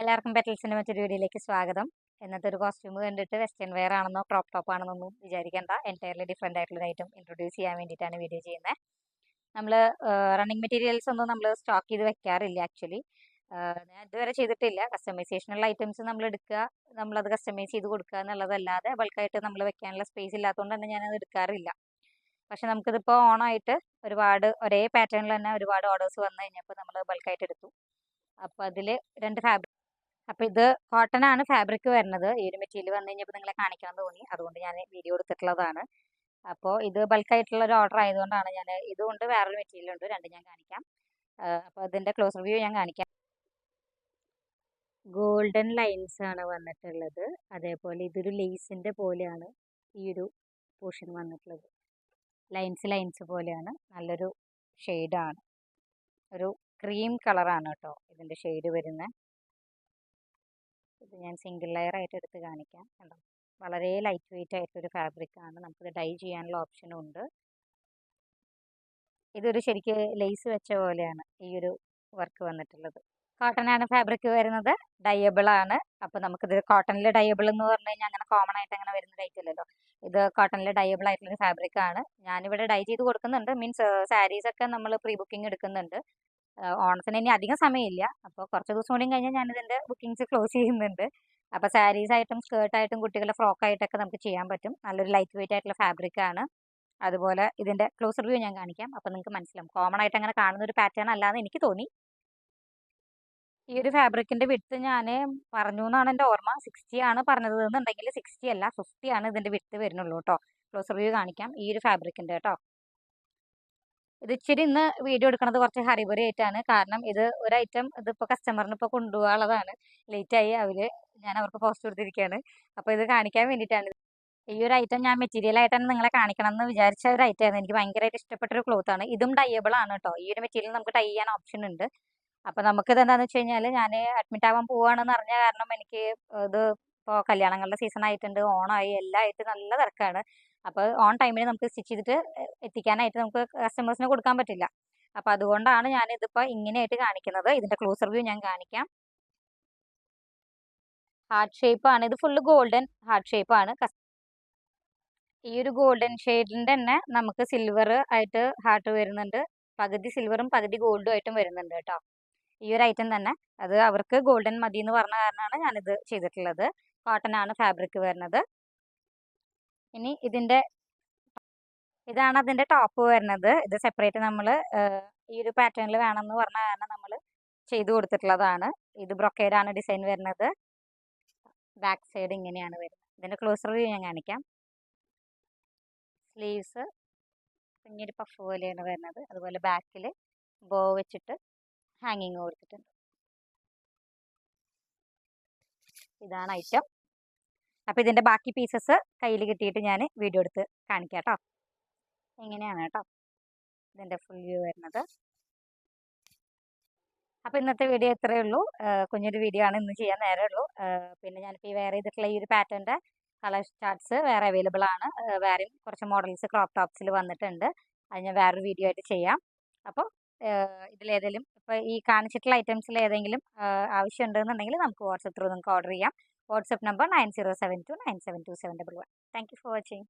എല്ലാവർക്കും പെറ്റൽസിന്റെ മറ്റൊരു വീഡിയോയിലേക്ക് സ്വാഗതം. ഇന്നത്തെ ഒരു കോസ്റ്റ്യൂം കണ്ടിട്ട് വെസ്റ്റേൺ വെയർ ആണെന്നോ ക്രോപ്പ് ടോപ്പ് ആണെന്നൊന്നും വിചാരിക്കേണ്ട. എന്റയർലി ഡിഫറെന്റ് ആയിട്ടുള്ള ഐറ്റം ഇൻട്രൊഡ്യൂസ് ചെയ്യാൻ വേണ്ടിയിട്ടാണ് വീഡിയോ ചെയ്യുന്നത് നമ്മൾ റണ്ണിങ് മെറ്റീരിയൽസ് ഒന്നും നമ്മൾ സ്റ്റോക്ക് ചെയ്ത് വെക്കാറില്ല ആക്ച്വലി ഞാൻ ഇതുവരെ ചെയ്തിട്ടില്ല. കസ്റ്റമൈസേഷനുള്ള ഐറ്റംസ് നമ്മൾ എടുക്കുക നമ്മളത് കസ്റ്റമൈസ് ചെയ്ത് കൊടുക്കുക എന്നുള്ളതല്ലാതെ ബൾക്കായിട്ട് നമ്മൾ വെക്കാനുള്ള സ്പേസ് ഇല്ലാത്തതുകൊണ്ട് തന്നെ ഞാനത് എടുക്കാറില്ല. പക്ഷെ നമുക്കിതിപ്പോൾ ഓണായിട്ട് ഒരുപാട് ഒരേ പാറ്റേണിൽ തന്നെ ഒരുപാട് ഓർഡേഴ്സ് വന്നു കഴിഞ്ഞപ്പോൾ നമ്മൾ ബൾക്കായിട്ട് എടുത്തു. അപ്പോൾ അതിൽ രണ്ട് ഫാബ്രിക് അപ്പോൾ ഇത് കോട്ടൺ ആണ് ഫാബ്രിക് വരുന്നത്. ഈ ഒരു മെറ്റീരിയൽ വന്നു കഴിഞ്ഞപ്പോൾ നിങ്ങളെ കാണിക്കാൻ തോന്നി. അതുകൊണ്ട് ഞാൻ വീഡിയോ എടുത്തിട്ടുള്ളതാണ്. അപ്പോൾ ഇത് ബൾക്കായിട്ടുള്ള ഒരു ഓർഡർ ആയതുകൊണ്ടാണ് ഞാൻ ഇതുകൊണ്ട് വേറൊരു മെറ്റീരിയൽ ഉണ്ട്. രണ്ട് ഞാൻ കാണിക്കാം. അപ്പോൾ അതിന്റെ ക്ലോസ് റിവ്യൂ ഞാൻ കാണിക്കാം. ഗോൾഡൻ ലൈൻസ് ആണ് വന്നിട്ടുള്ളത്. അതേപോലെ ഇതൊരു ലേസിന്റെ പോലെയാണ് ഈ ഒരു പോർഷൻ വന്നിട്ടുള്ളത്. ലൈൻസ് ലൈൻസ് പോലെയാണ്. നല്ലൊരു ഷെയ്ഡാണ് ഒരു ക്രീം കളറാണ് കേട്ടോ ഇതിന്റെ ഷെയ്ഡ് വരുന്നത് ഇത് ഞാൻ സിംഗിൾ ലെയർ ആയിട്ട് എടുത്ത് കാണിക്കാം കണ്ടോ? വളരെ ലൈറ്റ് വെയിറ്റ് ആയിട്ടൊരു ഫാബ്രിക് ആണ്. നമുക്കിത് ഡൈ ചെയ്യാനുള്ള ഓപ്ഷനും ഉണ്ട്. ഇതൊരു ശരിക്ക് ലേസ് വെച്ച പോലെയാണ് ഈ ഒരു വർക്ക് വന്നിട്ടുള്ളത്. കോട്ടൺ ആണ് ഫാബ്രിക് വരുന്നത്. ഡയബിൾ ആണ്. അപ്പോൾ നമുക്കിത് കോട്ടണിൽ ഡയബിൾ എന്ന് പറഞ്ഞു കഴിഞ്ഞാൽ അങ്ങനെ കോമൺ ആയിട്ട് അങ്ങനെ വരുന്ന റേറ്റ് അല്ലല്ലോ ഇത് കോട്ടണിൽ ഡയബിൾ ആയിട്ടുള്ള ഫാബ്രിക് ആണ്. ഞാനിവിടെ ഡൈ ചെയ്ത് കൊടുക്കുന്നുണ്ട്. മീൻസ് സാരീസ് ഒക്കെ നമ്മൾ പ്രീ ബുക്കിംഗ് എടുക്കുന്നുണ്ട്. ഓണത്തിന് ഇനി അധികം സമയമില്ല. അപ്പോൾ കുറച്ച് ദിവസം കൂടി കഴിഞ്ഞാൽ ഞാനിതിന്റെ ബുക്കിങ്സ് ക്ലോസ് ചെയ്യുന്നുണ്ട്. അപ്പോൾ സാരീസ് ആയിട്ടും സ്കേർട്ടായിട്ടും കുട്ടികളുടെ ഫ്രോക്ക് ആയിട്ടൊക്കെ നമുക്ക് ചെയ്യാൻ പറ്റും. നല്ലൊരു ലൈറ്റ് വെയിറ്റ് ആയിട്ടുള്ള ഫാബ്രിക് ആണ്. അതുപോലെ ഇതിന്റെ ക്ലോസ് റിവ്യൂ ഞാൻ കാണിക്കാം. അപ്പോൾ നിങ്ങൾക്ക് മനസ്സിലാവും. കോമൺ ആയിട്ട് അങ്ങനെ കാണുന്ന ഒരു പാറ്റേൺ അല്ലാന്ന് എനിക്ക് തോന്നി. ഈ ഒരു ഫാബ്രിക്കിന്റെ വിട്ട് ഞാൻ പറഞ്ഞു എന്നാണ് എന്റെ ഓർമ്മ. സിക്സ്റ്റി ആണ് പറഞ്ഞത് എന്നുണ്ടെങ്കിൽ സിക്സ്റ്റി അല്ല ഫിഫ്റ്റി ആണ് ഇതിന്റെ വിട്ട് വരുന്നുള്ളൂ കേട്ടോ ക്ലോസ് റിവ്യൂ കാണിക്കാം ഈ ഒരു ഫാബ്രിക്കിന്റെ കേട്ടോ ഇത് ഇച്ചിരി ഇന്ന് വീഡിയോ എടുക്കണത് കുറച്ച് ഹറിബറി ആയിട്ടാണ് കാരണം ഇത് ഒരു ഐറ്റം ഇതിപ്പോൾ കസ്റ്റമറിന് ഇപ്പോൾ കൊണ്ടുപോകാനുള്ളതാണ്. ലേറ്റായി അവർ ഞാൻ അവർക്ക് പോസ്റ്റ് കൊടുത്തിരിക്കുകയാണ് അപ്പോൾ ഇത് കാണിക്കാൻ വേണ്ടിയിട്ടാണ്. ഈ ഒരു ഐറ്റം ഞാൻ മെറ്റീരിയൽ ആയിട്ടാണ് നിങ്ങളെ കാണിക്കണം എന്ന് വിചാരിച്ച ഒരു ഐറ്റമായിരുന്നു എനിക്ക് ഭയങ്കരമായിട്ട് ഇഷ്ടപ്പെട്ട ഒരു ക്ലോത്ത് ആണ്. ഇതും ടൈയബിൾ ആണ് കേട്ടോ ഈ ഒരു മെറ്റീരിയൽ നമുക്ക് ടൈ ചെയ്യാൻ ഓപ്ഷൻ ഉണ്ട്. അപ്പോൾ നമുക്കിത് എന്താണെന്ന് വെച്ച് കഴിഞ്ഞാൽ ഞാൻ അഡ്മിറ്റ് ആവാൻ പോവാണെന്ന് അറിഞ്ഞ കാരണം എനിക്ക് ഇത് ഇപ്പോൾ കല്യാണങ്ങളുടെ സീസൺ ആയിട്ടുണ്ട് ഓണമായി എല്ലാം ആയിട്ട് നല്ല തിരക്കാണ്. അപ്പോൾ ഓൺ ടൈമിൽ നമുക്ക് സ്റ്റിച്ച് ചെയ്തിട്ട് എത്തിക്കാനായിട്ട് നമുക്ക് കസ്റ്റമേഴ്സിന് കൊടുക്കാൻ പറ്റില്ല. അപ്പോൾ അതുകൊണ്ടാണ് ഞാൻ ഇതിപ്പോൾ ഇങ്ങനെയായിട്ട് കാണിക്കുന്നത്. ഇതിന്റെ ക്ലോസർ വ്യൂ ഞാൻ കാണിക്കാം. ഹാർട്ട് ഷേപ്പാണ് ഇത് ഫുള്ള് ഗോൾഡൻ ഹാർട്ട് ഷേപ്പാണ് ഈ ഒരു ഗോൾഡൻ ഷെയ്ഡിന്റെ തന്നെ നമുക്ക് സിൽവർ ആയിട്ട് ഹാർട്ട് വരുന്നുണ്ട്. പകുതി സിൽവറും പകുതി ഗോൾഡും ആയിട്ടും വരുന്നുണ്ട് കേട്ടോ. ഈ ഒരു ഐറ്റം തന്നെ. അത് അവർക്ക് ഗോൾഡൻ മതി എന്ന് പറഞ്ഞ കാരണമാണ് ഞാനിത് ചെയ്തിട്ടുള്ളത്. കോട്ടൺ ആണ് ഫാബ്രിക് വരുന്നത്. ഇനി ഇതിന്റെ ഇതാണ് അതിന്റെ ടോപ്പ് വരുന്നത്. ഇത് സെപ്പറേറ്റ് നമ്മൾ ഈ ഒരു പാറ്റേണിൽ വേണമെന്ന് പറഞ്ഞ കാരണം നമ്മൾ ചെയ്തു കൊടുത്തിട്ടുള്ളതാണ്. ഇത് ബ്രൊക്കേഡാണ് ഡിസൈൻ വരുന്നത്. ബാക്ക് സൈഡ് ഇങ്ങനെയാണ് വരുന്നത്. ഇതിന്റെ ക്ലോസർ വ്യൂ ഞാൻ കാണിക്കാം. സ്ലീവ്സ് കുഞ്ഞൊരു പഫ് പോലെയാണ് വരുന്നത്. അതുപോലെ ബാക്കിൽ ബോ വെച്ചിട്ട് ഹാങ്ങിങ് കൊടുത്തിട്ടുണ്ട്. ഇതാണ് ഐറ്റം അപ്പോൾ ഇതിന്റെ ബാക്കി പീസസ് കയ്യിൽ കിട്ടിയിട്ട് ഞാൻ വീഡിയോ എടുത്ത് കാണിക്കാം കേട്ടോ എങ്ങനെയാണ് കേട്ടോ ഇതിന്റെ ഫുൾ വ്യൂ വരുന്നത്. അപ്പോൾ ഇന്നത്തെ വീഡിയോ ഇത്രയേ ഉള്ളൂ. കുഞ്ഞൊരു വീഡിയോ ആണ് ഇന്ന് ചെയ്യാൻ നേരേ ഉള്ളൂ. പിന്നെ ഞാനിപ്പോൾ ഈ വേറെ ചെയ്തിട്ടുള്ള ഈ ഒരു പാറ്റേണിന്റെ കളർ ചാർട്ട്സ് വേറെ അവൈലബിൾ ആണ്. വേറെയും കുറച്ച് മോഡൽസ് ക്രോപ്പ് ടോപ്സിൽ വന്നിട്ടുണ്ട്. അത് ഞാൻ വേറൊരു വീഡിയോ ആയിട്ട് ചെയ്യാം. അപ്പോൾ ഇതിലേതെങ്കിലും ഇപ്പോൾ ഈ കാണിച്ചിട്ടുള്ള ഐറ്റംസിൽ ഏതെങ്കിലും ആവശ്യമുണ്ടെന്നുണ്ടെങ്കിൽ നമുക്ക് വാട്സപ്പ് ത്രൂ നിങ്ങൾക്ക് ഓർഡർ ചെയ്യാം. WhatsApp number nine zero seven two nine seven two seven double one. Thank you for watching.